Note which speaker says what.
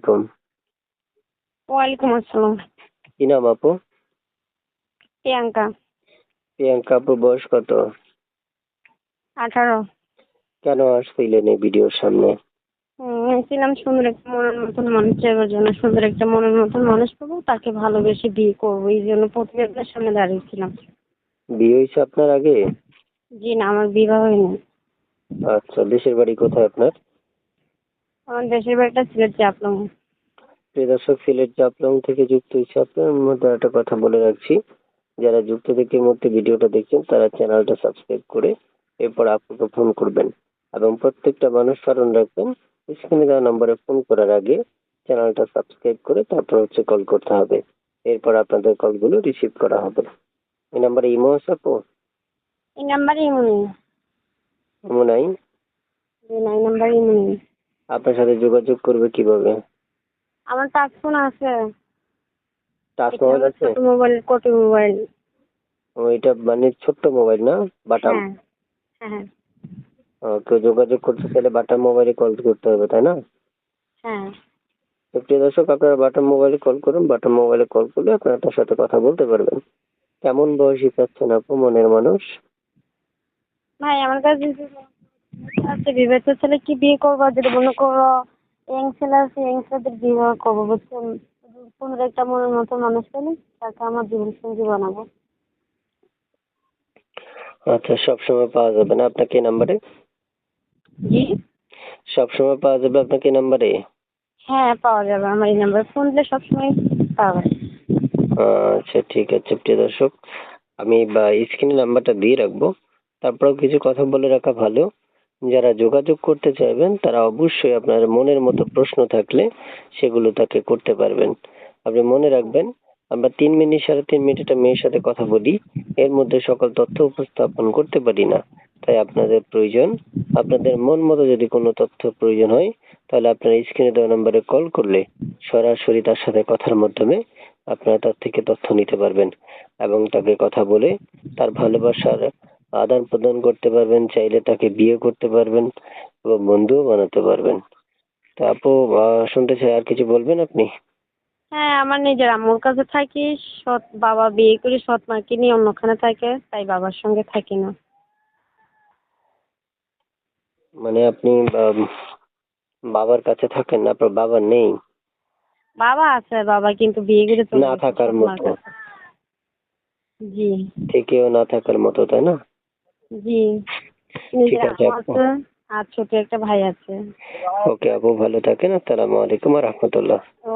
Speaker 1: আলাইকুম।
Speaker 2: ওয়ালাইকুম আসসালাম।
Speaker 1: কি নাম আপু?
Speaker 2: প্রিয়াঙ্কা।
Speaker 1: প্রিয়াঙ্কা আপুর বয়স কত?
Speaker 2: আঠারো।
Speaker 1: কেন আসছিলেন এই ভিডিওর সামনে?
Speaker 2: ছিলাম সুন্দর একটা মনের মতন মানুষ চাইবার জন্য সুন্দর একটা মনের মতন মানুষ পাবো তাকে ভালোবেসে বিয়ে করব এই জন্য প্রতিবেদনের সামনে দাঁড়িয়েছিলাম।
Speaker 1: বিয়ে হয়েছে আপনার আগে?
Speaker 2: জি না আমার বিবাহ হয়নি।
Speaker 1: আচ্ছা দেশের বাড়ি কোথায় আপনার?
Speaker 2: আমার দেশের বাড়িটা সিলেট চাপলাম
Speaker 1: প্রিয় দর্শক সিলেট জাফলং থেকে যুক্ত হয়েছে আপনার মধ্যে একটা কথা বলে রাখছি। যারা যুক্ত থেকে মুহূর্তে ভিডিওটা দেখছেন তারা চ্যানেলটা সাবস্ক্রাইব করে এরপর আপনাকে ফোন করবেন এবং প্রত্যেকটা মানুষ স্মরণ রাখবেন স্ক্রিনে দেওয়া নম্বরে ফোন করার আগে চ্যানেলটা সাবস্ক্রাইব করে তারপর হচ্ছে কল করতে হবে। এরপর আপনাদের কলগুলো রিসিভ করা হবে। এই নাম্বারে ইমো আছে আপু?
Speaker 2: এই নাম্বারে
Speaker 1: ইমো নাই।
Speaker 2: জি না এই নাম্বারে ইমনি
Speaker 1: আপনার সাথে যোগাযোগ করবে কীভাবে?
Speaker 2: আমার টাচ ফোন আছে।
Speaker 1: টাচ মোবাইল আছে?
Speaker 2: ছোট মোবাইল কোটি মোবাইল?
Speaker 1: ও, এটা মানে ছোট্ট মোবাইল না? বাটাম
Speaker 2: হ্যাঁ হ্যাঁ হ্যাঁ।
Speaker 1: ও, কেউ যোগাযোগ করতে চাইলে বাটাম মোবাইলে কল করতে হবে তাই না?
Speaker 2: হ্যাঁ।
Speaker 1: তো প্রিয় দর্শক আপনারা বাটাম মোবাইলে কল করুন বাটাম মোবাইলে কল করলে আপনারা তার সাথে কথা বলতে পারবেন। কেমন বয়সী চাচ্ছেন আপু মনের মানুষ?
Speaker 2: ভাই আমার কাছে আচ্ছা বিবাহিত ছেলে কি বিয়ে করব? যদি মনে করো ইয়ং ছেলে আছে ইয়ং ছেলেদের বিবাহ করব বুঝছেন পনেরো একটা মনের মতো মানুষ পেলে তাকে আমার জীবন সঙ্গী বানাবো।
Speaker 1: আচ্ছা সব সময় পাওয়া যাবে না আপনাকে এই নাম্বারে?
Speaker 2: জি?
Speaker 1: সব সময় পাওয়া যাবে আপনাকে এই নাম্বারে?
Speaker 2: হ্যাঁ পাওয়া যাবে আমার এই নাম্বার ফোন দিলে সবসময় পাওয়া যাবে।
Speaker 1: আচ্ছা ঠিক আছে প্রিয় দর্শক আমি বা স্ক্রিনে নাম্বারটা দিয়ে রাখব। তারপরেও কিছু কথা বলে রাখা ভালো। যারা যোগাযোগ করতে চাইবেন, তারা অবশ্যই আপনার মনের মতো প্রশ্ন থাকলে সেগুলো তাকে করতে পারবেন। আপনি মনে রাখবেন, আমরা তিন মিনিট, সাড়ে তিন মিনিট একটা মেয়ের সাথে কথা বলি, এর মধ্যে সকল তথ্য উপস্থাপন করতে পারি না। তাই আপনাদের প্রয়োজন, আপনাদের মন মতো যদি কোনো তথ্য প্রয়োজন হয়, তাহলে আপনারা স্ক্রিনে দেওয়া নম্বরে কল করলে সরাসরি তার সাথে কথার মাধ্যমে আপনারা তার থেকে তথ্য নিতে পারবেন এবং তাকে কথা বলে তার ভালোবাসার আদান প্রদান করতে পারবেন চাইলে তাকে বিয়ে করতে পারবেন এবং বন্ধুও বানাতে পারবেন। তা আপু শুনতে চাই আর কিছু বলবেন আপনি?
Speaker 2: হ্যাঁ আমার নিজের আম্মুর কাছে থাকি সৎ বাবা বিয়ে করে সৎ মাকে নিয়ে অন্যখানে থাকে তাই বাবার সঙ্গে থাকি না।
Speaker 1: মানে আপনি বাবার কাছে থাকেন না আপনার বাবা নেই?
Speaker 2: বাবা আছে বাবা কিন্তু বিয়ে করে
Speaker 1: না থাকার মতো।
Speaker 2: জি।
Speaker 1: থেকেও না থাকার মতো তাই না?
Speaker 2: জি। নিজের আম্মু আছে আর ছোট একটা ভাই আছে।
Speaker 1: ওকে আপু ভালো থাকেন আসসালামু আলাইকুম রহমতুল্লাহ।
Speaker 2: ও